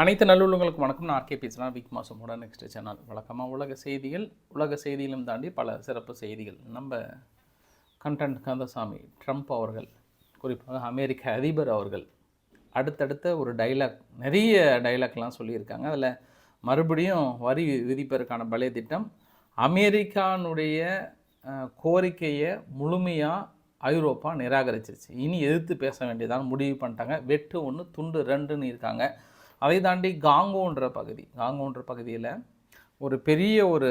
அனைத்து நல்லுள்ளங்களுக்கும் வணக்கம். நான் ஆர்கே பேசுகிறேன் வீக் மாசமோட நெக்ஸ்ட் சேனல் வழக்கமாக உலக செய்திகள் உலக செய்தியிலும் தாண்டி பல சிறப்பு செய்திகள். நம்ம கண்டென்ட் கந்தசாமி ட்ரம்ப் அவர்கள் குறிப்பாக அமெரிக்க அதிபர் அவர்கள் அடுத்தடுத்த ஒரு டைலாக் நிறைய டைலாக்லாம் சொல்லியிருக்காங்க. அதில் மறுபடியும் வரி விதிப்பதற்கான பலே திட்டம் அமெரிக்கானுடைய கோரிக்கையை முழுமையாக ஐரோப்பா நிராகரிச்சிருச்சு. இனி எதிர்த்து பேச வேண்டியதான் முடிவு பண்ணிட்டாங்க. வெட்டு ஒன்று துண்டு ரெண்டுன்னு இருக்காங்க. அதை தாண்டி காங்கோன்ற பகுதி காங்கோன்ற பகுதியில் ஒரு பெரிய ஒரு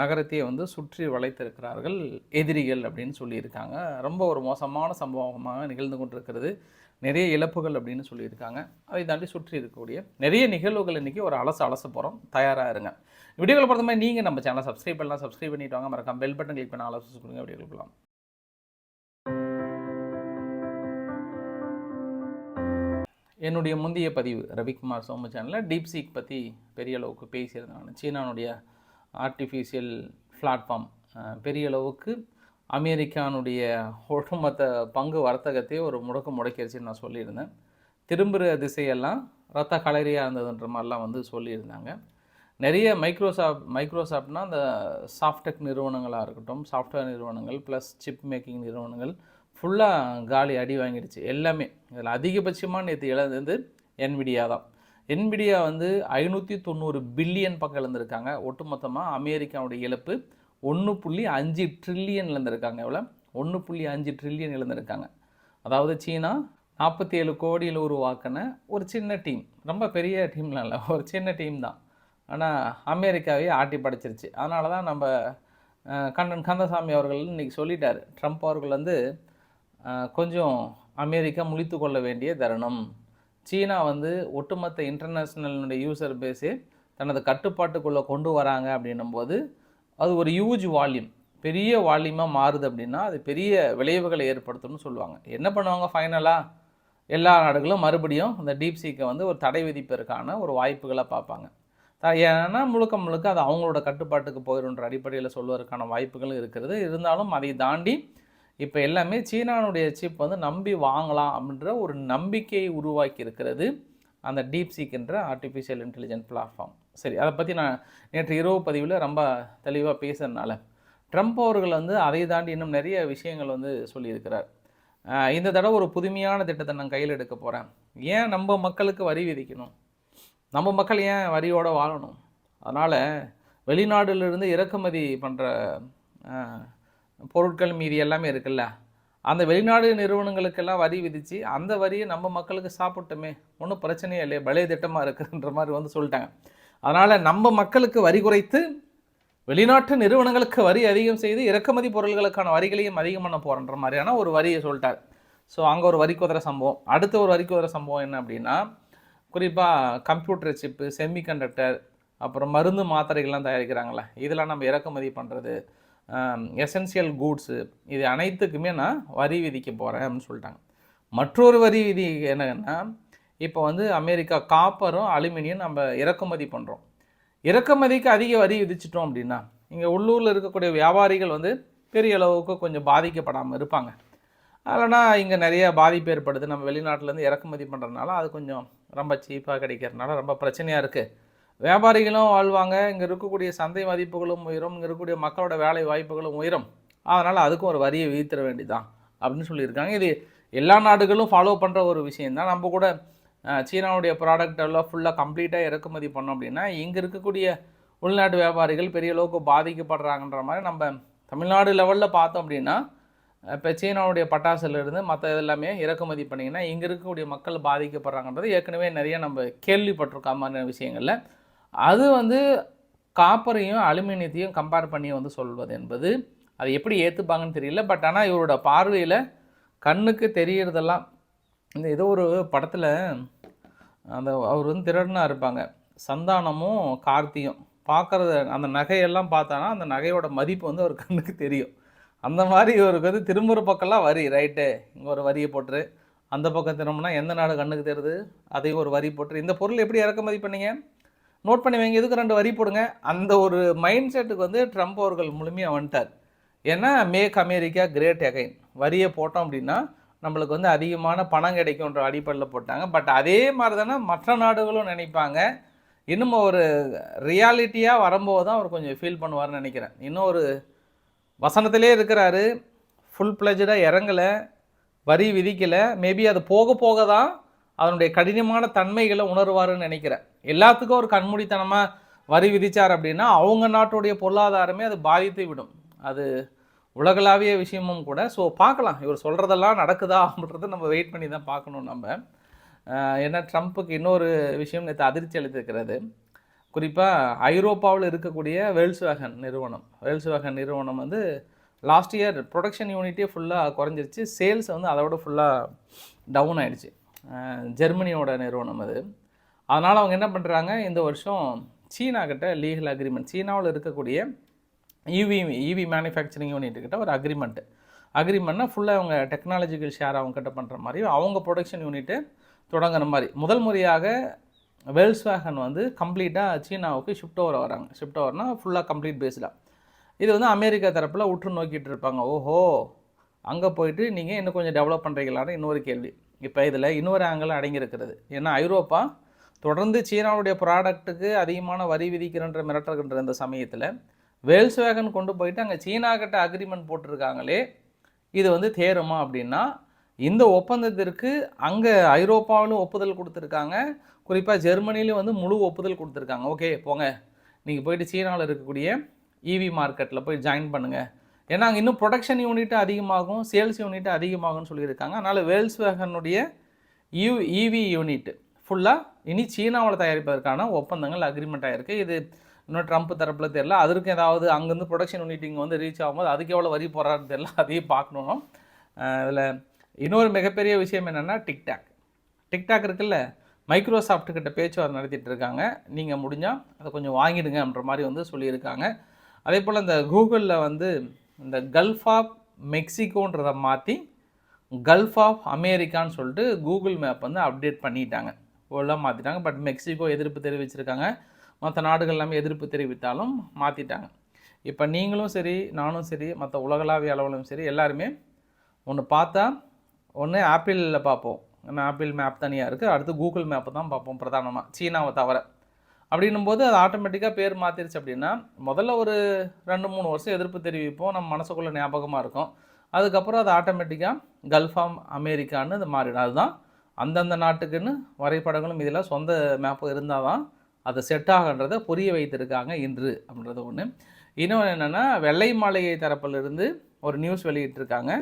நகரத்தையே வந்து சுற்றி வளைத்திருக்கிறார்கள் எதிரிகள் அப்படின்னு சொல்லியிருக்காங்க. ரொம்ப ஒரு மோசமான சம்பவமாக நிகழ்ந்து கொண்டிருக்கிறது. நிறைய இழப்புகள் அப்படின்னு சொல்லியிருக்காங்க. அதை தாண்டி சுற்றி இருக்கக்கூடிய நிறைய நிகழ்வுகள் இன்றைக்கி ஒரு அலசு அலச போகிறோம் தயாராக இருங்க. வீடியோவில் பொறுத்த மாதிரி நீங்கள் நம்ம சேனலை சப்ஸ்கிரைப் பண்ணலாம். சப்ஸ்கிரைப் பண்ணிட்டு வாங்க. மறக்காம பெல் பட்டன் கிளிக் பண்ண அலசு கொடுங்க. வீடியோக்கள் போகலாம் என்னுடைய முந்தைய பதிவு ரவிக்குமார் சோம சேனலில் டீப்சீக் பற்றி பெரிய அளவுக்கு பேசியிருந்தேன் நான் சீனானுடைய ஆர்டிஃபிஷியல் பிளாட்ஃபார்ம் பெரிய அளவுக்கு அமெரிக்கானுடைய ஒட்டுமொத்த பங்கு வர்த்தகத்தையே ஒரு முடக்கு முடக்கிடுச்சுன்னு நான் சொல்லியிருந்தேன். திரும்புகிற திசையெல்லாம் ரத்த களரியாக இருந்ததுன்ற மாதிரிலாம் வந்து சொல்லியிருந்தாங்க. நிறைய மைக்ரோசாஃப்ட் மைக்ரோசாஃப்ட்னால் அந்த சாஃப்டெக் நிறுவனங்களாக இருக்கட்டும் சாஃப்ட்வேர் நிறுவனங்கள் ப்ளஸ் சிப் மேக்கிங் நிறுவனங்கள் ஃபுல்லாக காலி அடி வாங்கிடுச்சு. எல்லாமே. இதில் அதிகபட்சமாக நேற்று இழந்தது என்விடியா தான். என்விடியா வந்து ஐநூற்றி தொண்ணூறு பில்லியன் பக்கம் இழந்திருக்காங்க ஒட்டுமொத்தமாக அமெரிக்காவுடைய இழப்பு ஒன்று புள்ளி அஞ்சு ட்ரில்லியன் இழந்திருக்காங்க எவ்வளோ? ஒன்று புள்ளி அஞ்சு ட்ரில்லியன் இழந்திருக்காங்க அதாவது சீனா நாற்பத்தி ஏழு கோடியில் உருவாக்கின ஒரு சின்ன டீம். ரொம்ப பெரிய டீம்லாம் இல்லை. ஒரு சின்ன டீம் தான். ஆனால் அமெரிக்காவே ஆட்டி படைச்சிருச்சு. அதனால தான் நம்ம கண்ணன் கந்தசாமி அவர்கள் இன்றைக்கி சொல்லிட்டார். ட்ரம்ப் அவர்கள் வந்து கொஞ்சம் அமெரிக்கா முழித்து கொள்ள வேண்டிய தருணம். சீனா வந்து ஒட்டுமொத்த இன்டர்நேஷ்னலினுடைய யூசர் பேஸே தனது கட்டுப்பாட்டுக்குள்ளே கொண்டு வராங்க அப்படின்னும்போது அது ஒரு ஹியூஜ் வால்யூம் பெரிய வால்யூமாக மாறுது அப்படின்னா அது பெரிய விளைவுகளை ஏற்படுத்தும்னு சொல்லுவாங்க. என்ன பண்ணுவாங்க ஃபைனலாக எல்லா நாடுகளும் மறுபடியும் இந்த டீப் சீக்கை வந்து ஒரு தடை விதிப்பதற்கான ஒரு வாய்ப்புகளை பார்ப்பாங்க. த- ஏன்னா முழுக்க முழுக்க அது அவங்களோட கட்டுப்பாட்டுக்கு போயிடுன்ற அடிப்படையில் சொல்வதற்கான வாய்ப்புகளும் இருக்கிறது. இருந்தாலும் அதை தாண்டி இப்போ எல்லாமே சீனானுடைய சிப் வந்து நம்பி வாங்கலாம் அப்படின்ற ஒரு நம்பிக்கையை உருவாக்கி இருக்கிறது அந்த டீப் சீக்ன்ற ஆர்டிஃபிஷியல் இன்டெலிஜென்ட் பிளாட்ஃபார்ம் சரி அதை பற்றி நான் நேற்று இரவு பதிவில் ரொம்ப தெளிவாக பேசுகிறதுனால ட்ரம்ப் அவர்கள் வந்து அதை தாண்டி இன்னும் நிறைய விஷயங்கள் வந்து சொல்லியிருக்கிறார். இந்த தடவை ஒரு புதுமையான திட்டத்தை நான் கையில் எடுக்க போகிறேன் ஏன் நம்ம மக்களுக்கு வரி விதிக்கணும்? நம்ம மக்கள் ஏன் வரியோடு வாழணும்? அதனால் வெளிநாடுலேருந்து இறக்குமதி பண்ணுற பொருட்கள் மீதி எல்லாமே இருக்குல்ல? அந்த வெளிநாடு நிறுவனங்களுக்கெல்லாம் வரி விதித்து அந்த வரியை நம்ம மக்களுக்கு சாப்பிட்டோமே ஒன்றும் பிரச்சனையே இல்லையே பழைய திட்டமாக இருக்குன்ற மாதிரி வந்து சொல்லிட்டாங்க. அதனால் நம்ம மக்களுக்கு வரி குறைத்து வெளிநாட்டு நிறுவனங்களுக்கு வரி அதிகம் செய்து இறக்குமதி பொருள்களுக்கான வரிகளையும் அதிகம் பண்ண போகிறன்ற மாதிரியான ஒரு வரியை சொல்லிட்டார். ஸோ அங்கே ஒரு வரி குதிரை சம்பவம். அடுத்த ஒரு வரி குதிரை சம்பவம் என்ன அப்படின்னா குறிப்பாக கம்ப்யூட்டர் சிப்பு செமிகண்டக்டர் அப்புறம் மருந்து மாத்திரைகள்லாம் தயாரிக்கிறாங்களே இதெல்லாம் நம்ம இறக்குமதி பண்ணுறது எசென்சியல் கூட்ஸு இது அனைத்துக்குமே நான் வரி விதிக்க போகிறேன் அப்படின்னு சொல்லிட்டாங்க. மற்றொரு வரி விதி என்னன்னா இப்போ வந்து அமெரிக்கா காப்பரும் அலுமினியம் நம்ம இறக்குமதி பண்ணுறோம் இறக்குமதிக்கு அதிக வரி விதிச்சிட்டோம் அப்படின்னா இங்கே உள்ளூரில் இருக்கக்கூடிய வியாபாரிகள் வந்து பெரிய அளவுக்கு கொஞ்சம் பாதிக்கப்படாமல் இருப்பாங்க. அதனால் இங்கே நிறைய பாதிப்பு ஏற்படுது. நம்ம வெளிநாட்டிலேருந்து இறக்குமதி பண்ணுறதுனால அது கொஞ்சம் ரொம்ப சீப்பாக கிடைக்கிறதுனால ரொம்ப பிரச்சனையாக இருக்குது வியாபாரிகளும் வாழ்வாங்க. இங்கே இருக்கக்கூடிய சந்தை மதிப்புகளும் உயரும். இங்கே இருக்கக்கூடிய மக்களோட வேலை வாய்ப்புகளும் உயரும். அதனால் அதுக்கும் ஒரு வரியை விதித்திட வேண்டிதான் அப்படின்னு சொல்லியிருக்காங்க. இது எல்லா நாடுகளும் ஃபாலோ பண்ணுற ஒரு விஷயந்தான் நம்ம கூட சீனாவுடைய ப்ராடக்ட் எல்லாம் ஃபுல்லாக கம்ப்ளீட்டாக இறக்குமதி பண்ணோம் அப்படின்னா இங்கே இருக்கக்கூடிய உள்நாட்டு வியாபாரிகள் பெரிய அளவுக்கு பாதிக்கப்படுறாங்கன்ற மாதிரி நம்ம தமிழ்நாடு லெவலில் பார்த்தோம் அப்படின்னா இப்போ சீனாவுடைய பட்டாசுலேருந்து மற்ற எல்லாமே இறக்குமதி பண்ணிங்கன்னா இங்கே இருக்கக்கூடிய மக்கள் பாதிக்கப்படுறாங்கன்றது ஏற்கனவே நிறைய நம்ம கேள்விப்பட்டிருக்கோம். மாதிரியான விஷயங்களில் அது வந்து காப்பரையும் அலுமினியத்தையும் கம்பேர் பண்ணி வந்து சொல்வது என்பது அது எப்படி ஏற்றுப்பாங்கன்னு தெரியல. பட் ஆனால் இவரோட பார்வையில் கண்ணுக்கு தெரியறதெல்லாம் இந்த ஏதோ ஒரு படத்தில் அந்த அவர் வந்து திருடனாக இருப்பாங்க. சந்தானமும் கார்த்தியும். பார்க்குறத அந்த நகையெல்லாம் பார்த்தானா அந்த நகையோட மதிப்பு வந்து அவர் கண்ணுக்கு தெரியும். அந்த மாதிரி இவருக்கு வந்து திரும்புகிற பக்கம்லாம் வரி ரைட்டு இங்கே ஒரு வரியை போட்டுரு. அந்த பக்கம் திரும்பினா எந்த நாடு கண்ணுக்கு தெரியுது? அதையும் ஒரு வரி போட்டுரு. இந்த பொருள் எப்படி இறக்குமதி பண்ணீங்க? நோட் பண்ணி வைங்க. எதுக்கு ரெண்டு வரி போடுங்க. அந்த ஒரு மைண்ட் செட்டுக்கு வந்து ட்ரம்ப் அவர்கள் முழுமையாக வந்துட்டார். ஏன்னா மேக் அமெரிக்கா கிரேட் அகைன் வரியை போட்டோம் அப்படின்னா நம்மளுக்கு வந்து அதிகமான பணம் கிடைக்குன்ற அடிப்படையில் போட்டாங்க. பட் அதே மாதிரி தானே மற்ற நாடுகளும் நினைப்பாங்க. இன்னும் ஒரு ரியாலிட்டியாக வரும்போது தான் அவர் கொஞ்சம் ஃபீல் பண்ணுவார்னு நினைக்கிறேன். இன்னும் ஒரு வசனத்திலே இருக்கிறாரு. ஃபுல் பிளஜடாக இறங்கலை. வரி விதிக்கலை. மேபி அது போக போக தான் அதனுடைய கடினமான தன்மைகளை உணர்வாருன்னு நினைக்கிறேன். எல்லாத்துக்கும் ஒரு கண்மூடித்தனமாக வரி விதித்தார் அப்படின்னா அவங்க நாட்டுடைய பொருளாதாரமே அது பாதித்து விடும். அது உலகளாவிய விஷயமும் கூட. ஸோ பார்க்கலாம். இவர் சொல்கிறதெல்லாம் நடக்குதா அப்படின்றத நம்ம வெயிட் பண்ணி தான் பார்க்கணும் நம்ம. ஏன்னா ட்ரம்ப்புக்கு இன்னொரு விஷயம் நேற்று அதிர்ச்சி அளித்திருக்கிறது. குறிப்பாக ஐரோப்பாவில் இருக்கக்கூடிய வேல்ஸ்வேகன் நிறுவனம். வேல்ஸ்வேகன் நிறுவனம் வந்து லாஸ்ட் இயர் ப்ரொடக்ஷன் யூனிட்டே ஃபுல்லாக குறைஞ்சிருச்சு. சேல்ஸ் வந்து அதோட ஃபுல்லாக டவுன் ஆகிடுச்சு ஜெர்மனியோட நிறுவனம் அது. அதனால் அவங்க என்ன பண்ணுறாங்க இந்த வருஷம் சீனா கிட்ட லீகல் அக்ரிமெண்ட் சீனாவில் இருக்கக்கூடிய இவி இவி மேனுஃபேக்சரிங் யூனிட்டுக்கிட்ட ஒரு அக்ரிமெண்ட்டு அக்ரிமெண்ட்னா ஃபுல்லாக அவங்க டெக்னாலஜிக்கல் ஷேர் அவங்க கிட்ட பண்ணுற மாதிரி அவங்க ப்ரொடக்ஷன் யூனிட்டு தொடங்குற மாதிரி. முதல் முறையாக வெல்ஸ்வேகன் வந்து கம்ப்ளீட்டாக சீனாவுக்கு ஷிஃப்ட் ஓவர் வராங்க. ஷிஃப்ட் ஓவர்னால் ஃபுல்லாக கம்ப்ளீட் பேஸ்டாக இது வந்து அமெரிக்கா தரப்பில் உற்று நோக்கிட்டு இருப்பாங்க. ஓஹோ அங்கே போயிட்டு நீங்கள் இன்னும் கொஞ்சம் டெவலப் பண்ணுறீங்களான்னு இன்னொரு கேள்வி. இப்போ இதில் இன்னொரு ஆங்கிள் அடங்கியிருக்கிறது. ஏன்னா ஐரோப்பா தொடர்ந்து சீனாவுடைய ப்ராடக்ட்டுக்கு அதிகமான வரி விதிக்கிறன்ற மிரட்டுகின்ற இந்த சமயத்தில் வேல்ஸ்வேகன் கொண்டு போயிட்டு அங்கே சீனா கிட்ட அக்ரிமெண்ட் போட்டிருக்காங்களே இது வந்து தேருமா அப்படின்னா இந்த ஒப்பந்தத்திற்கு அங்கே ஐரோப்பாவிலும் ஒப்புதல் கொடுத்துருக்காங்க. குறிப்பாக ஜெர்மனிலையும் வந்து முழு ஒப்புதல் கொடுத்துருக்காங்க. ஓகே போங்க. நீங்கள் போயிட்டு சீனாவில் இருக்கக்கூடிய இவி மார்க்கெட்டில் போய் ஜாயின் பண்ணுங்கள் ஏன்னா அங்கே இன்னும் ப்ரொடக்ஷன் யூனிட்டு அதிகமாகும் சேல்ஸ் யூனிட் அதிகமாகும்னு சொல்லியிருக்காங்க. அதனால் வேல்ஸ்வேகனுடைய யூ இவி யூனிட் ஃபுல்லாக இனி சீனாவில் தயாரிப்பதற்கான ஒப்பந்தங்கள் அக்ரிமெண்ட் ஆகிருக்கு இது இன்னும் ட்ரம்ப் தரப்பில் தெரில அதற்கு ஏதாவது அங்கேருந்து ப்ரொடக்ஷன் யூனிட் இங்கே வந்து ரீச் ஆகும்போது அதுக்கு எவ்வளோ வரி போகிறாருன்னு தெரில அதையும் பார்க்கணும். இதில் இன்னொரு மிகப்பெரிய விஷயம் என்னென்னா டிக்டாக் டிக்டாக் இருக்குல்ல மைக்ரோசாஃப்ட் கிட்ட பேச்சுவார்த்தை நடத்திட்டு இருக்காங்க. நீங்கள் முடிஞ்சால் அதை கொஞ்சம் வாங்கிடுங்கன்ற மாதிரி வந்து சொல்லியிருக்காங்க. அதே போல் இந்த கூகுளில் வந்து இந்த கல்ஃப் ஆஃப் மெக்சிகோன்றதை மாற்றி கல்ஃப் ஆஃப் அமெரிக்கான்னு சொல்லிட்டு கூகுள் மேப் வந்து அப்டேட் பண்ணிட்டாங்க. ஃபுல்லாக மாற்றிட்டாங்க பட் மெக்சிகோ எதிர்ப்பு தெரிவிச்சிருக்காங்க. மற்ற நாடுகள் எல்லாமே எதிர்ப்பு தெரிவித்தாலும் மாற்றிட்டாங்க இப்போ நீங்களும் சரி நானும் சரி மற்ற உலகளாவிய அளவிலும் சரி எல்லாருமே ஒன்று பார்த்தா ஒன்று ஆப்பிளில் பார்ப்போம். ஆப்பிள் மேப் தனியாக இருக்குது அடுத்து கூகுள் மேப்பை தான் பார்ப்போம் பிரதானமாக சீனாவை தவிர. அப்படின்னும் போது அது ஆட்டோமேட்டிக்காக பேர் மாற்றிருச்சு அப்படின்னா முதல்ல ஒரு ரெண்டு மூணு வருஷம் எதிர்ப்பு தெரிவிப்போம். நம்ம மனசுக்குள்ளே ஞாபகமாக இருக்கும். அதுக்கப்புறம் அது ஆட்டோமேட்டிக்காக கல்ஃபாம் அமெரிக்கான்னு அது மாறிடும். அதுதான் அந்தந்த நாட்டுக்குன்னு வரைபடங்களும் இதில் சொந்த மேப்பு இருந்தால் தான் அது செட் ஆகன்றதை புரிய வைத்திருக்காங்க இன்று அப்படின்றது ஒன்று இன்னொன்று என்னென்னா வெள்ளை மாளிகை தரப்பிலிருந்து ஒரு நியூஸ் வெளியிட்டிருக்காங்க.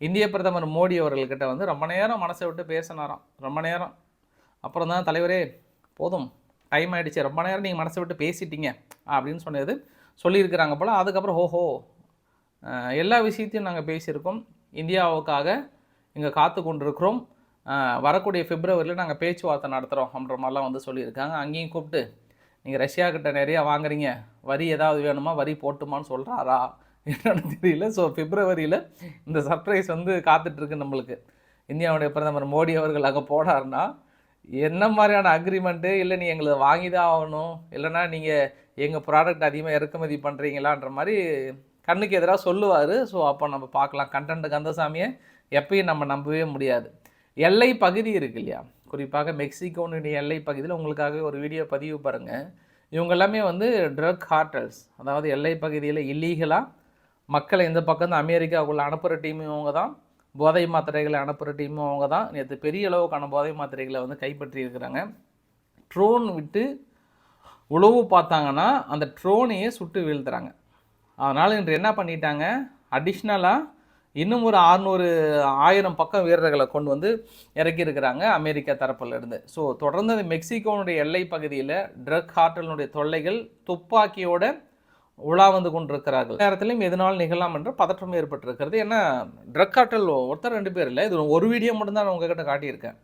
இந்திய பிரதமர் மோடி அவர்கள்கிட்ட வந்து ரொம்ப நேரம் மனசை விட்டு பேசினாராம். ரொம்ப நேரம். அப்புறம் தான் தலைவரே போதும். டைம் ஆகிடுச்சு ரொம்ப நேரம் நீங்கள் மனசை விட்டு பேசிட்டீங்க அப்படின்னு சொன்னது சொல்லியிருக்கிறாங்க போல். அதுக்கப்புறம் ஓஹோ எல்லா விஷயத்தையும் நாங்கள் பேசியிருக்கோம். இந்தியாவுக்காக இங்கே காத்து கொண்டிருக்கிறோம். வரக்கூடிய பிப்ரவரியில் நாங்கள் பேச்சுவார்த்தை நடத்துகிறோம் அப்படின்ற மாதிரிலாம் வந்து சொல்லியிருக்காங்க. அங்கேயும் கூப்பிட்டு நீங்கள் ரஷ்யாக்கிட்ட நிறையா வாங்குறீங்க. வரி ஏதாவது வேணுமா? வரி போட்டுமான்னு சொல்கிறாரா என்னன்னு தெரியல. ஸோ பிப்ரவரியில் இந்த சர்ப்ரைஸ் வந்து காத்துட்ருக்கு நம்மளுக்கு. இந்தியாவுடைய பிரதமர் மோடி அவர்கள் அங்கே போனார்னா என்ன மாதிரியான அக்ரிமெண்ட்டு இல்லை நீ எங்களை வாங்கி தான் ஆகணும். இல்லைன்னா நீங்கள் எங்கள் ப்ராடக்ட் அதிகமாக இறக்குமதி பண்ணுறீங்களான்ற மாதிரி கண்ணுக்கு எதிராக சொல்லுவார். ஸோ அப்போ நம்ம பார்க்கலாம். கண்டன்ட் கந்தசாமியை எப்பயும் நம்ம நம்பவே முடியாது. எல்லை பகுதி இருக்கு இல்லையா? குறிப்பாக மெக்சிகோனுடைய எல்லை பகுதியில் உங்களுக்காக ஒரு வீடியோ பதிவு பாருங்கள் இவங்க எல்லாமே வந்து ட்ரக் ஹார்டல்ஸ் அதாவது எல்லை பகுதியில் இல்லீகலாக மக்களை இந்த பக்கம் தான் அமெரிக்காவுக்குள்ளே அனுப்புகிற டீமும் இவங்க தான் போதை மாத்திரைகளை அனுப்புகிற டீமும் அவங்க தான். நேற்று பெரிய அளவுக்கான போதை மாத்திரைகளை வந்து கைப்பற்றி இருக்கிறாங்க. ட்ரோன் விட்டு உழவு பார்த்தாங்கன்னா அந்த ட்ரோனையே சுட்டு வீழ்த்துறாங்க. அதனால் இன்று என்ன பண்ணிட்டாங்க? அடிஷ்னலாக இன்னும் ஒரு அறுநூறு ஆயிரம் பக்கம் வீரர்களை கொண்டு வந்து இறக்கியிருக்கிறாங்க அமெரிக்கா தரப்பிலிருந்து. ஸோ தொடர்ந்து அந்த மெக்சிகோனுடைய எல்லை பகுதியில் ட்ரக் ஹார்டலினுடைய தொல்லைகள் துப்பாக்கியோட உலா வந்து கொண்டிருக்கிறார்கள். நேரத்திலும் எதனால் நிகழலாம் என்று பதற்றம் ஏற்பட்டிருக்கிறது. ஏன்னா ட்ரக் காட்டல் ஒருத்தர் ரெண்டு பேர் இல்லை. இது ஒரு வீடியோ மட்டும்தான் நான் உங்ககிட்ட காட்டியிருக்கேன்.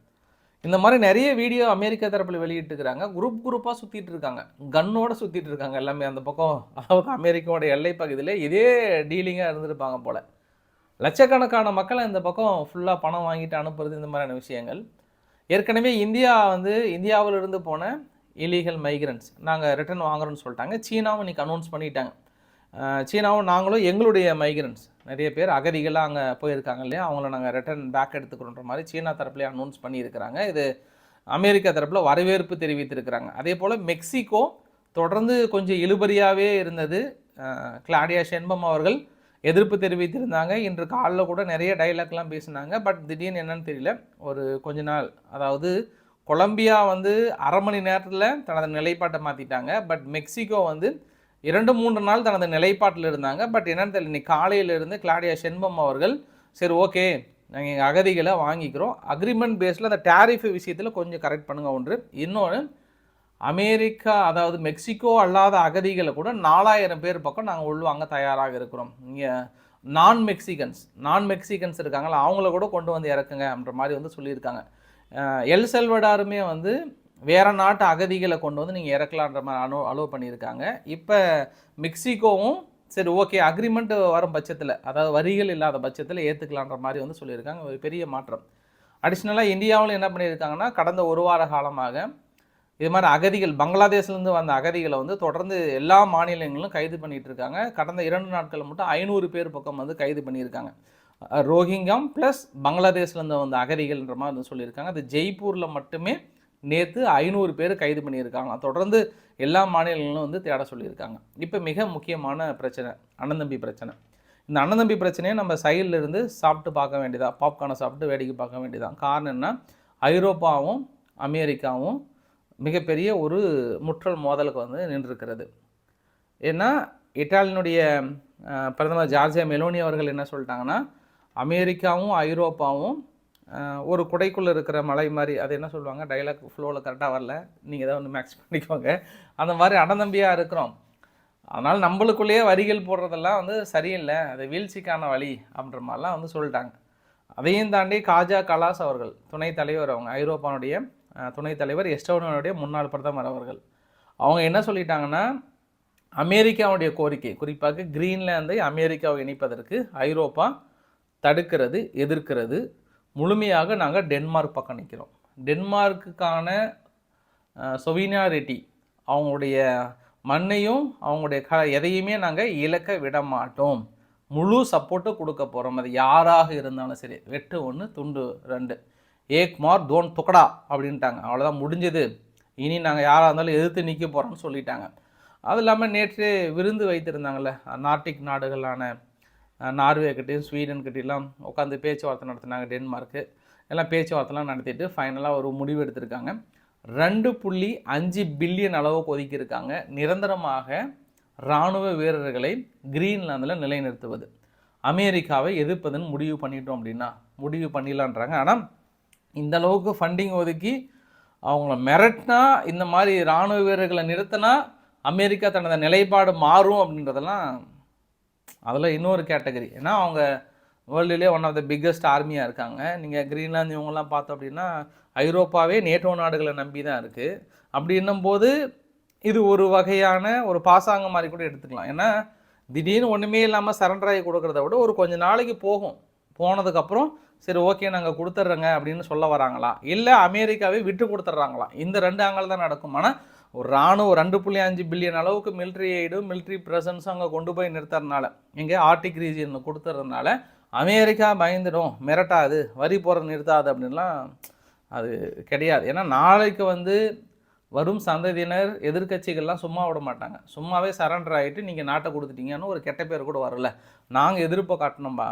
இந்த மாதிரி நிறைய வீடியோ அமெரிக்கா தரப்பில் வெளியிட்டுருக்கிறாங்க. குரூப் குரூப்பாக சுற்றிட்டு இருக்காங்க. கன்னோட சுற்றிட்டு இருக்காங்க எல்லாமே. அந்த பக்கம் அதாவது அமெரிக்காவோட எல்லை பகுதியில் இதே டீலிங்காக இருந்திருப்பாங்க போல். லட்சக்கணக்கான மக்களை இந்த பக்கம் ஃபுல்லாக பணம் வாங்கிட்டு அனுப்புறது இந்த மாதிரியான விஷயங்கள். ஏற்கனவே இந்தியா வந்து இந்தியாவில் இருந்து போன இல்லீகல் மைக்ரன்ஸ் நாங்கள் ரிட்டர்ன் வாங்குறோம்னு சொல்லிட்டாங்க. சீனாவும் இன்றைக்கி அனௌன்ஸ் பண்ணிட்டாங்க. சீனாவும் நாங்களும் எங்களுடைய மைக்ரன்ஸ் நிறைய பேர் அகதிகளாக அங்கே போயிருக்காங்க இல்லையா? அவங்கள நாங்கள் ரிட்டர்ன் பேக் எடுத்துக்கிறோன்ற மாதிரி சீனா தரப்புலேயே அனௌன்ஸ் பண்ணியிருக்கிறாங்க. இது அமெரிக்கா தரப்பில் வரவேற்பு தெரிவித்திருக்கிறாங்க. அதே போல் மெக்சிகோ தொடர்ந்து கொஞ்சம் இழுபறியாகவே இருந்தது. கிளாடியா ஷென்பம் அவர்கள் எதிர்ப்பு தெரிவித்திருந்தாங்க. இன்று காலில் கூட நிறைய டைலாக்லாம் பேசினாங்க. பட் திடீர்னு என்னன்னு தெரியல. ஒரு கொஞ்ச நாள் அதாவது கொலம்பியா வந்து அரை மணி நேரத்தில் தனது நிலைப்பாட்டை மாற்றிட்டாங்க பட் மெக்சிகோ வந்து இரண்டு மூன்று நாள் தனது நிலைப்பாட்டில் இருந்தாங்க. பட் என்னென்னு தெரியல இன்னைக்கு காலையிலிருந்து கிளாடியா செண்பம் அவர்கள் சரி ஓகே நாங்கள் எங்கள் அகதிகளை வாங்கிக்கிறோம். அக்ரிமெண்ட் பேஸில் அந்த டேரிஃப் விஷயத்தில் கொஞ்சம் கரெக்ட் பண்ணுங்கள் ஒன்று. இன்னொன்று அமெரிக்கா அதாவது மெக்சிகோ அல்லாத அகதிகளை கூட நாலாயிரம் பேர் பக்கம் நாங்கள் உள்வாங்க தயாராக இருக்கிறோம். இங்கே நான் மெக்சிகன்ஸ் நான் மெக்சிகன்ஸ் இருக்காங்களா அவங்கள கூட கொண்டு வந்து இறக்குங்க அப்படின்ற மாதிரி வந்து சொல்லியிருக்காங்க. எல் செல்வடாருமே வந்து வேறு நாட்டு அகதிகளை கொண்டு வந்து நீங்கள் இறக்கலான்ற மாதிரி அனோ அலோவ் பண்ணியிருக்காங்க. இப்போ மெக்சிகோவும் சரி ஓகே அக்ரிமெண்ட் வரும் பட்சத்தில் அதாவது வரிகள் இல்லாத பட்சத்தில் ஏற்றுக்கலான்ற மாதிரி வந்து சொல்லியிருக்காங்க. ஒரு பெரிய மாற்றம். அடிஷ்னலாக இந்தியாவில் என்ன பண்ணியிருக்காங்கன்னா கடந்த ஒரு வார காலமாக இது மாதிரி அகதிகள் பங்களாதேஷ்லேருந்து வந்த அகதிகளை வந்து தொடர்ந்து எல்லா மாநிலங்களிலும் கைது பண்ணிகிட்டு இருக்காங்க. கடந்த இரண்டு நாட்கள் மட்டும் ஐநூறு பேர் பக்கம் வந்து கைது பண்ணியிருக்காங்க. ரோஹிங்காம் ப்ளஸ் பங்களாதேஷ்லேருந்து வந்த அகதிகள்ன்ற மாதிரி வந்து சொல்லியிருக்காங்க. அது ஜெய்ப்பூரில் மட்டுமே நேற்று ஐநூறு பேர் கைது பண்ணியிருக்காங்க. தொடர்ந்து எல்லா மாநிலங்களும் வந்து தேட சொல்லியிருக்காங்க. இப்போ மிக முக்கியமான பிரச்சனை அண்ணந்தம்பி பிரச்சனை. இந்த அண்ணந்தம்பி பிரச்சனையை நம்ம சைடில் இருந்து சாப்பிட்டு பார்க்க வேண்டியதா பாப்கார்னை சாப்பிட்டு வேடிக்கை பார்க்க வேண்டியதான் காரணம் என்ன? ஐரோப்பாவும் அமெரிக்காவும் மிகப்பெரிய ஒரு முற்றல் மோதலுக்கு வந்து நின்றுருக்கிறது. ஏன்னா இட்டாலியினுடைய பிரதமர் ஜார்ஜியா மெலோனி அவர்கள் என்ன சொல்லிட்டாங்கன்னா அமெரிக்காவும் ஐரோப்பாவும் ஒரு குடைக்குள்ளே இருக்கிற மலை மாதிரி அது என்ன சொல்லுவாங்க? டைலாக் ஃப்ளோவில் கரெக்டாக வரல. நீங்கள் ஏதாவது ஒன்று மேக்ஸ் பண்ணிக்கோங்க. அந்த மாதிரி அடநம்பியாக இருக்கிறோம். அதனால் நம்மளுக்குள்ளேயே வரிகள் போடுறதெல்லாம் வந்து சரியில்லை. அது வீழ்ச்சிக்கான வழி அப்படின்ற மாதிரிலாம் வந்து சொல்லிட்டாங்க. அதையும் தாண்டி காஜா கலாஸ் அவர்கள் துணைத் தலைவர் அவங்க ஐரோப்பானுடைய துணைத் தலைவர் எஸ்டோனியாவுடைய முன்னாள் பிரதமர் அவர்கள். அவங்க என்ன சொல்லிட்டாங்கன்னா அமெரிக்காவுடைய கோரிக்கை குறிப்பாக கிரீன்லாந்தை அமெரிக்காவை இணைப்பதற்கு ஐரோப்பா தடுக்கிறது எதிர்க்கிறது. முழுமையாக நாங்கள் டென்மார்க் பக்கம் நிற்கிறோம் டென்மார்க்குக்கான சொவினா ரெட்டி அவங்களுடைய மண்ணையும் அவங்களுடைய க எதையுமே நாங்கள் இழக்க விட மாட்டோம். முழு சப்போர்ட்டும் கொடுக்க போகிறோம் அது யாராக இருந்தாலும் சரி. வெட்டு ஒன்று துண்டு ரெண்டு. ஏக் மார் தோன் துக்கடா அப்படின்ட்டாங்க. அவ்வளோதான் முடிஞ்சது. இனி நாங்கள் யாராக இருந்தாலும் எதிர்த்து நிற்க போகிறோம்னு சொல்லிட்டாங்க. அது இல்லாமல் நேற்று விருந்து வைத்திருந்தாங்கல்ல நார்டிக் நாடுகளான நார்வே கிட்டேயும் ஸ்வீடன் கிட்டேயும் உட்காந்து பேச்சுவார்த்தை நடத்தினாங்க டென்மார்க்கு எல்லாம் பேச்சுவார்த்தைலாம் நடத்திட்டு ஃபைனலாக ஒரு முடிவு எடுத்திருக்காங்க. ரெண்டு புள்ளி அஞ்சு பில்லியன் அளவுக்கு ஒதுக்கியிருக்காங்க. நிரந்தரமாக இராணுவ வீரர்களை கிரீன்லாந்தில் நிலைநிறுத்துவது. அமெரிக்காவை எதிர்ப்பதுன்னு முடிவு பண்ணிட்டோம் அப்படின்னா முடிவு பண்ணிடலான்றாங்க. ஆனால் இந்த அளவுக்கு ஃபண்டிங் ஒதுக்கி அவங்கள மிரட்டினா இந்த மாதிரி இராணுவ வீரர்களை நிறுத்தினா அமெரிக்கா தனது நிலைப்பாடு மாறும் அப்படின்றதெல்லாம் அதில் இன்னொரு கேட்டகரி. ஏன்னா அவங்க வேர்ல்டுலேயே ஒன் ஆஃப் த பிக்கஸ்ட் ஆர்மியாக இருக்காங்க. நீங்கள் க்ரீன்லாந்து இவங்கெல்லாம் பார்த்தோம் அப்படின்னா ஐரோப்பாவே நேட்டோ நாடுகளை நம்பி தான் இருக்குது அப்படின்னும்போது இது ஒரு வகையான ஒரு பாசாங்க மாதிரி கூட எடுத்துக்கலாம். ஏன்னா திடீர்னு ஒன்றுமே இல்லாமல் சரண்டர் ஆகி விட ஒரு கொஞ்சம் நாளைக்கு போகும். போனதுக்கப்புறம் சரி ஓகே நாங்கள் கொடுத்துட்றோங்க அப்படின்னு சொல்ல வராங்களா? இல்லை அமெரிக்காவே விட்டு கொடுத்துட்றாங்களா? இந்த ரெண்டு ஆங்கிள் தான் நடக்கும். ஆனால் ஒரு ராணுவம் ரெண்டு புள்ளி அஞ்சு பில்லியன் அளவுக்கு மிலிட்ரி எய்டும் மிலிட்ரி ப்ரெசன்ஸும் அங்கே கொண்டு போய் நிறுத்துறதுனால இங்கே ஆர்டிக் ரீஜியன் கொடுத்துறதுனால அமெரிக்கா பயந்துடும் மிரட்டாது வரி போகிற நிறுத்தாது அப்படின்லாம் அது கிடையாது. ஏன்னா நாளைக்கு வந்து வரும் சந்ததியினர் எதிர்க்கட்சிகள்லாம் சும்மா விட மாட்டாங்க. சும்மாவே சரண்டர் ஆகிட்டு நீங்கள் நாட்டை கொடுத்துட்டீங்கன்னு ஒரு கெட்ட பேர் கூட வரல. நாங்கள் எதிர்ப்பை காட்டணும்பா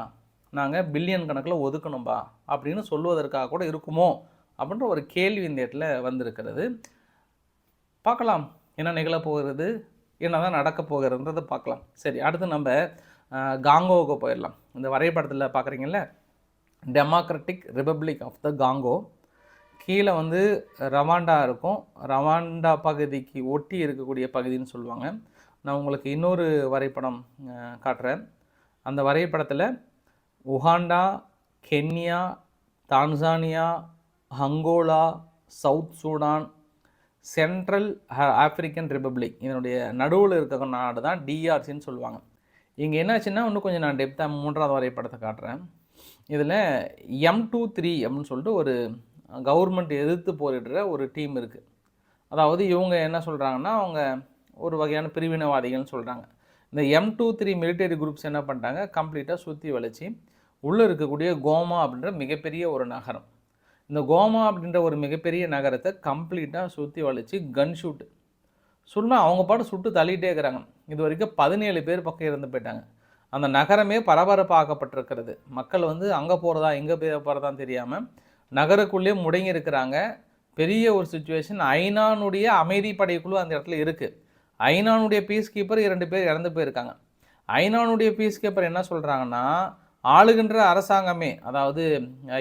நாங்கள் பில்லியன் கணக்கில் ஒதுக்கணும்பா அப்படின்னு சொல்லுவதற்காக கூட இருக்குமோ அப்படின்ற ஒரு கேள்வி இந்த இடத்துல வந்திருக்கிறது. பார்க்கலாம். என்ன நிகழப் போகிறது என்னதான் நடக்க போகிறதுன்றதை பார்க்கலாம். சரி அடுத்து நம்ம காங்கோவுக்கு போயிடலாம். இந்த வரைபடத்தில் பார்க்குறீங்கல்ல? Democratic Republic of the Congo கீழே வந்து ரவாண்டா இருக்கும். ரவாண்டா பகுதிக்கு ஒட்டி இருக்கக்கூடிய பகுதின்னு சொல்லுவாங்க. நான் உங்களுக்கு இன்னொரு வரைபடம் காட்டுறேன். அந்த வரைபடத்தில் Uganda Kenya Tanzania Angola South Sudan Central African Republic இதனுடைய நடுவில் இருக்க நாடு தான் டிஆர்சின்னு சொல்லுவாங்க. இங்கே என்னாச்சுன்னா இன்னும் கொஞ்சம் நான் டெப்த்தாக மூன்றாவது வரைபடத்தை காட்டுறேன். இதில் எம் டூ த்ரீ அப்படின்னு சொல்லிட்டு ஒரு கவர்மெண்ட் எதிர்த்து போரிடுற ஒரு டீம் இருக்குது அதாவது இவங்க என்ன சொல்கிறாங்கன்னா அவங்க ஒரு வகையான பிரிவினைவாதிகள்னு சொல்கிறாங்க இந்த M two three military groups என்ன பண்ணிட்டாங்க? கம்ப்ளீட்டாக சுற்றி வளைச்சி உள்ளே இருக்கக்கூடிய கோமா அப்படின்ற மிகப்பெரிய ஒரு நகரம். இந்த கோமா அப்படின்ற ஒரு மிகப்பெரிய நகரத்தை கம்ப்ளீட்டாக சுற்றி வளைச்சி கன் ஷூட் சுண்ணா அவங்க பாட்டு சுட்டு தள்ளிகிட்டே இருக்கிறாங்க. இது வரைக்கும் பதினேழு பேர் பக்கம் இறந்து போயிட்டாங்க. அந்த நகரமே பரபரப்பாக்கப்பட்டிருக்கிறது. மக்கள் வந்து அங்கே போகிறதா எங்கே போகிறதான்னு தெரியாமல் நகருக்குள்ளேயே முடங்கி இருக்கிறாங்க. பெரிய ஒரு சுச்சுவேஷன் ஐநானுடைய அமைதி படைக்குழு அந்த இடத்துல இருக்குது ஐநானுடைய பீஸ் கீப்பர் இரண்டு பேர் இறந்து போயிருக்காங்க. ஐநானுடைய பீஸ் கீப்பர் என்ன சொல்கிறாங்கன்னா ஆளுகின்ற அரசாங்கமே அதாவது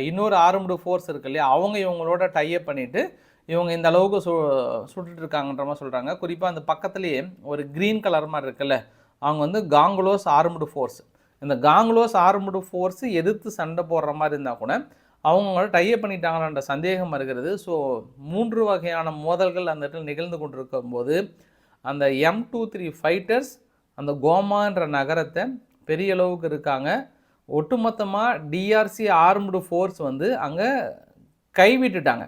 இன்னொரு ஆர்ம்டு ஃபோர்ஸ் இருக்கு இல்லையா அவங்க இவங்களோட டைப் பண்ணிட்டு இவங்க இந்த அளவுக்கு சு சுட்டுட்டு இருக்காங்கன்ற மாதிரி சொல்கிறாங்க குறிப்பாக அந்த பக்கத்துலேயே ஒரு க்ரீன் கலர் மாதிரி இருக்குல்ல அவங்க வந்து காங்குலோஸ் ஆர்ம்டு ஃபோர்ஸ் இந்த காங்குலோஸ் ஆர்ம்டு ஃபோர்ஸ் எதிர்த்து சண்டை போடுற மாதிரி இருந்தால் கூட அவங்களோட டைப் பண்ணிட்டாங்களான்ற சந்தேகம் வருகிறது. ஸோ மூன்று வகையான மோதல்கள் அந்த இடத்துல நிகழ்ந்து கொண்டிருக்கும் போது அந்த எம் டூ த்ரீ ஃபைட்டர்ஸ் அந்த கோமான்ற நகரத்தை பெரிய அளவுக்கு இருக்காங்க. ஒட்டுமொத்தமாக டிஆர்சி ஆர்ம்டு ஃபோர்ஸ் வந்து அங்கே கைவிட்டுட்டாங்க.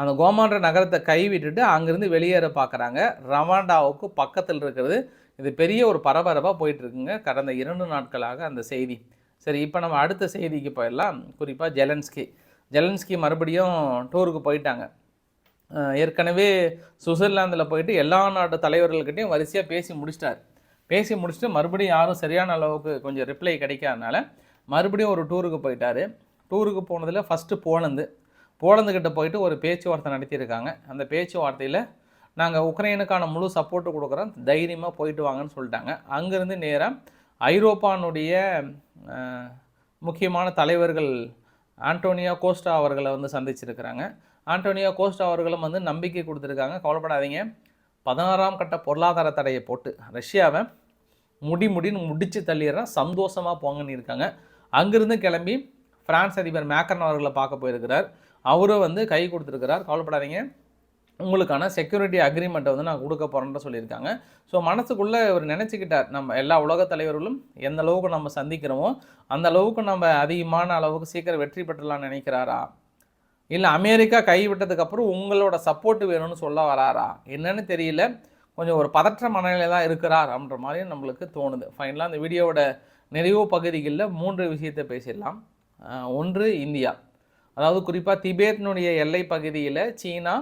அந்த கோமான்ற நகரத்தை கைவிட்டுட்டு அங்கேருந்து வெளியேற பார்க்குறாங்க ரவாண்டாவுக்கு பக்கத்தில் இருக்கிறது. இது பெரிய ஒரு பரபரப்பாக போயிட்டு இருக்குங்க கடந்த இரண்டு நாட்களாக அந்த செய்தி. சரி இப்போ நம்ம அடுத்த செய்திக்கு போயிடலாம். குறிப்பாக ஜெலன்ஸ்கி. ஜெலன்ஸ்கி மறுபடியும் டூருக்கு போயிட்டாங்க. ஏற்கனவே சுவிட்சர்லாந்தில் போயிட்டு எல்லா நாட்டு தலைவர்கள்கிட்டையும் வரிசையாக பேசி முடிச்சிட்டார். பேசி முடிச்சுட்டு மறுபடியும் யாரும் சரியான அளவுக்கு கொஞ்சம் ரிப்ளை கிடைக்காதனால மறுபடியும் ஒரு டூருக்கு போயிட்டார். டூருக்கு போனதில் ஃபஸ்ட்டு போலந்து. போலந்துக்கிட்ட போயிட்டு ஒரு பேச்சுவார்த்தை நடத்தியிருக்காங்க. அந்த பேச்சுவார்த்தையில் நாங்கள் உக்ரைனுக்கான முழு சப்போர்ட்டு கொடுக்குறோம். தைரியமாக போயிட்டு வாங்கன்னு சொல்லிட்டாங்க. அங்கேருந்து நேராக ஐரோப்பானுடைய முக்கியமான தலைவர்கள் ஆண்டோனியா கோஸ்டா அவர்களை வந்து சந்திச்சிருக்கிறாங்க. ஆண்டோனியா கோஸ்டா அவர்களும் வந்து நம்பிக்கை கொடுத்துருக்காங்க. கவலைப்படாதீங்க. பதினாறாம் கட்ட பொருளாதார தடையை போட்டு ரஷ்யாவை முடி முடின்னு முடிச்சு தள்ளிடுறேன். சந்தோஷமாக போங்கன்னு இருக்காங்க. அங்கேருந்து கிளம்பி ஃப்ரான்ஸ் அதிபர் மேக்கரன் அவர்களை பார்க்க போயிருக்கிறார். அவரும் வந்து கை கொடுத்துருக்கிறார். கவலைப்படாதீங்க. உங்களுக்கான செக்யூரிட்டி அக்ரிமெண்ட்டை வந்து நான் கொடுக்க போகிறேன்னு சொல்லியிருக்காங்க. ஸோ மனசுக்குள்ளே இவர் நினச்சிக்கிட்டார். நம்ம எல்லா உலக தலைவர்களும் எந்த அளவுக்கு நம்ம சந்திக்கிறோமோ அந்த அளவுக்கு நம்ம அதிகமான அளவுக்கு சீக்கிரம் வெற்றி பெற்றலாம்னு நினைக்கிறாரா? இல்லை அமெரிக்கா கைவிட்டதுக்கப்புறம் உங்களோட சப்போர்ட் வேணும்னு சொல்ல வராரா? என்னன்னு தெரியல. கொஞ்சம் ஒரு பதற்ற மனநிலை தான் இருக்கிறார் அப்படின்ற மாதிரி நம்மளுக்கு தோணுது. ஃபைனலாக அந்த வீடியோவோட நிறைவு பகுதிகளில் மூன்று விஷயத்தை பேசிடலாம். ஒன்று இந்தியா. அதாவது குறிப்பாக திபேத்தினுடைய எல்லை பகுதியில் சீனா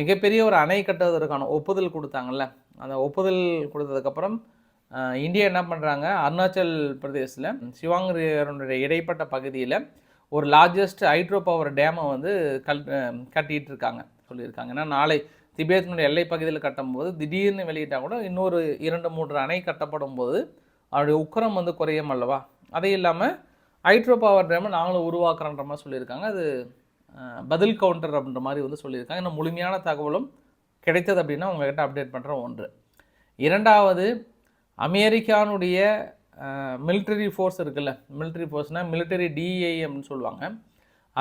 மிகப்பெரிய ஒரு அணை கட்டுவதற்கான ஒப்புதல் கொடுத்தாங்கல்ல. அந்த ஒப்புதல் கொடுத்ததுக்கப்புறம் இந்தியா என்ன பண்ணுறாங்க அருணாச்சல் பிரதேசில் சிவாங் ரிவருடைய இடைப்பட்ட பகுதியில் ஒரு லார்ஜஸ்ட் ஹைட்ரோ பவர் டேமை வந்து கல் அஹ் கட்டிட்டு இருக்காங்க சொல்லியிருக்காங்க. ஏன்னா நாளை திபேத்தினுடைய எல்லை பகுதியில் கட்டும்போது திடீர்னு வெளியிட்டால் கூட இன்னொரு இரண்டு மூன்று அணை கட்டப்படும் போது அவருடைய உக்கரம் வந்து குறையும் அல்லவா? அதே இல்லாமல் ஹைட்ரோ பவர் டேமை நாங்களும் உருவாக்குறன்ற மாதிரி சொல்லியிருக்காங்க. அது பதில் கவுண்டர் அப்படின்ற மாதிரி வந்து சொல்லியிருக்காங்க. இன்னும் முழுமையான தகவலும் கிடைத்தது அப்படின்னா உங்கள்கிட்ட அப்டேட் பண்ணுற ஒன்று. இரண்டாவது அமெரிக்கானுடைய மிலிட்டரி ஃபோர்ஸ் இருக்குல்ல. மிலிட்டரி ஃபோர்ஸ்னால் மிலிட்டரி டிஏஎம்னு சொல்லுவாங்க.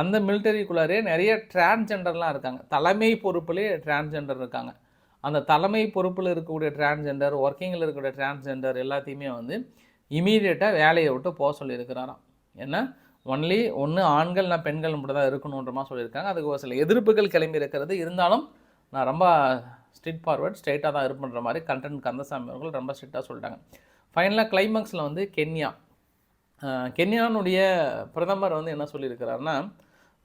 அந்த மிலிட்டரிக்குள்ளாரே நிறைய டிரான்ஸ்ஜெண்டர்லாம் இருக்காங்க. தலைமை பொறுப்புலேயே டிரான்ஸ்ஜெண்டர் இருக்காங்க. அந்த தலைமை பொறுப்பில் இருக்கக்கூடிய டிரான்ஸ்ஜெண்டர் ஒர்க்கிங்கில் இருக்கக்கூடிய டிரான்ஸ்ஜெண்டர் எல்லாத்தையுமே வந்து இமீடியட்டாக வேலையை விட்டு போக சொல்லியிருக்கிறாராம். ஏன்னா ஒன்லி ஒன்று ஆண்கள் நான் பெண்கள் மட்டும் தான் இருக்கணுன்ற மாதிரி சொல்லியிருக்காங்க. அதுக்கு ஒரு சில எதிர்ப்புகள் கிளம்பி இருக்கிறது. இருந்தாலும் நான் ரொம்ப ஸ்ட்ரிட் ஃபார்வர்ட் ஸ்ட்ரைட்டாக தான் இருப்புன்ற மாதிரி கண்டென்ட் கந்தசாமி அவர்கள் ரொம்ப ஸ்ட்ரிக்டாக சொல்லிட்டாங்க. ஃபைனலாக கிளைமேக்ஸில் வந்து கென்யா. கென்யானுடைய பிரதமர் வந்து என்ன சொல்லியிருக்கிறாருன்னா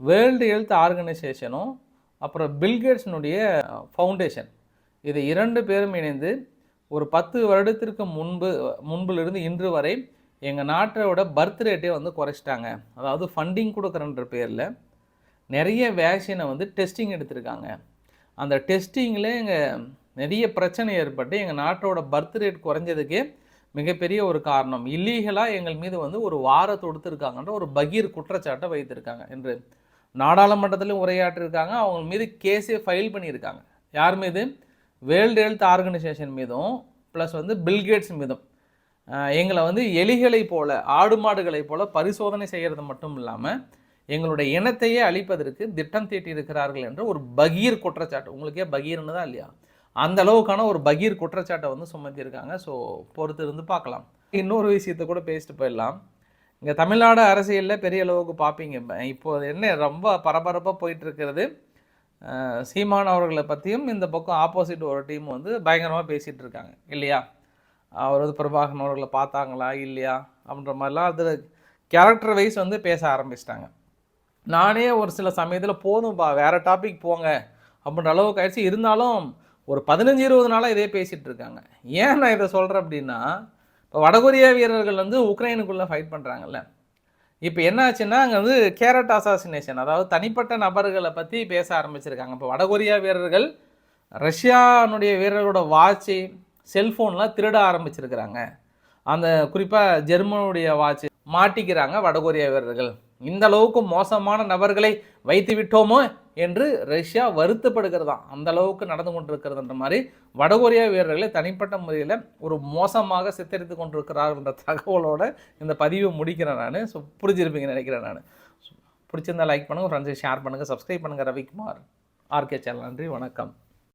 வேர்ல்டு ஹெல்த் ஆர்கனைசேஷனும் அப்புறம் பில்கேட்ஸினுடைய ஃபவுண்டேஷன். இது இரண்டு பேரும் இணைந்து ஒரு பத்து வருடத்திற்கு முன்பு முன்பிலிருந்து இன்று வரை எங்கள் நாட்டோட பர்த் ரேட்டே வந்து குறைச்சிட்டாங்க. அதாவது ஃபண்டிங் கொடுக்குறன்ற பேரில் நிறைய வேக்சினை வந்து டெஸ்டிங் எடுத்திருக்காங்க. அந்த டெஸ்டிங்கில் எங்கள் நிறைய பிரச்சனை ஏற்பட்டு எங்கள் நாட்டோட பர்த் ரேட் குறைஞ்சதுக்கே மிகப்பெரிய ஒரு காரணம். இல்லீகலாக எங்கள் மீது வந்து ஒரு வார தொடுத்திருக்காங்கன்ற ஒரு பகீர் குற்றச்சாட்டை வைத்திருக்காங்க. என்று நாடாளுமன்றத்திலும் உரையாற்றிருக்காங்க அவங்க மீது கேஸே ஃபைல் பண்ணியிருக்காங்க. யார் மீது? வேர்ல்டு ஹெல்த் ஆர்கனைசேஷன் மீதும் ப்ளஸ் வந்து பில்கேட்ஸ் மீதும். எங்களை வந்து எலிகளைப் போல் ஆடு மாடுகளைப் போல் பரிசோதனை செய்கிறது மட்டும் இல்லாமல் எங்களுடைய இனத்தையே அழிப்பதற்கு திட்டம் தீட்டியிருக்கிறார்கள் என்ற ஒரு பகீர் குற்றச்சாட்டு. உங்களுக்கே பகீர்னு தான் இல்லையா? அந்த அளவுக்கான ஒரு பகீர் குற்றச்சாட்டை வந்து சுமத்தியிருக்காங்க. ஸோ பொறுத்து இருந்து பார்க்கலாம். இன்னொரு விஷயத்தை கூட பேசிட்டு போயிடலாம். இங்கே தமிழ்நாடு அரசியலில் பெரிய அளவுக்கு பார்ப்பீங்க இப்போ என்ன ரொம்ப பரபரப்பாக போயிட்டுருக்கிறது சீமான் அவர்களை பற்றியும் இந்த பக்கம் ஆப்போசிட் ஒரு டீம் வந்து பயங்கரமாக பேசிகிட்டு இருக்காங்க இல்லையா? அவர் வந்து பிரபாகரன் அவர்களை பார்த்தாங்களா? இல்லையா? அப்படின்ற மாதிரிலாம் அதில் கேரக்டர் வைஸ் வந்து பேச ஆரம்பிச்சிட்டாங்க. நானே ஒரு சில சமயத்தில் போதும்பா வேறு டாபிக் போங்க அப்படின்ற அளவுக்கு ஆயிடுச்சு. இருந்தாலும் ஒரு பதினஞ்சு இருபது நாளாக இதே பேசிகிட்டு இருக்காங்க ஏன் நான் இதை சொல்கிறேன் அப்படின்னா இப்போ வடகொரிய வீரர்கள் வந்து உக்ரைனுக்குள்ளே ஃபைட் பண்ணுறாங்கல்ல இப்போ என்ன ஆச்சுன்னா அங்கே வந்து கேரட் அசாசினேஷன் அதாவது தனிப்பட்ட நபர்களை பற்றி பேச ஆரம்பிச்சிருக்காங்க. இப்போ வடகொரியா வீரர்கள் ரஷ்யானுடைய வீரர்களோட வாட்சு செல்ஃபோன்லாம் திருட ஆரம்பிச்சிருக்கிறாங்க. அந்த குறிப்பாக ஜெர்மனுடைய வாட்சு மாட்டிக்கிறாங்க வடகொரியா வீரர்கள். இந்த அளவுக்கு மோசமான நபர்களை வைத்து விட்டோமோ என்று ரஷ்யா வருத்தப்படுகிறதாம் அந்த அளவுக்கு நடந்து கொண்டிருக்கிறதுன்ற மாதிரி வடகொரியா வீரர்களை தனிப்பட்ட முறையில் ஒரு மோசமாக சித்தரித்து கொண்டிருக்கிறார் தகவலோட இந்த பதிவை முடிக்கிறேன் நான். ஸோ புரிஞ்சிருப்பீங்கன்னு நினைக்கிறேன் நான். பிடிச்சிருந்தா லைக் பண்ணுங்கள் ஃப்ரெண்ட்ஸை ஷேர் பண்ணுங்கள் சப்ஸ்கிரைப் பண்ணுங்கள் ரவிக்குமார் ஆர்கே சேனல் நன்றி வணக்கம்.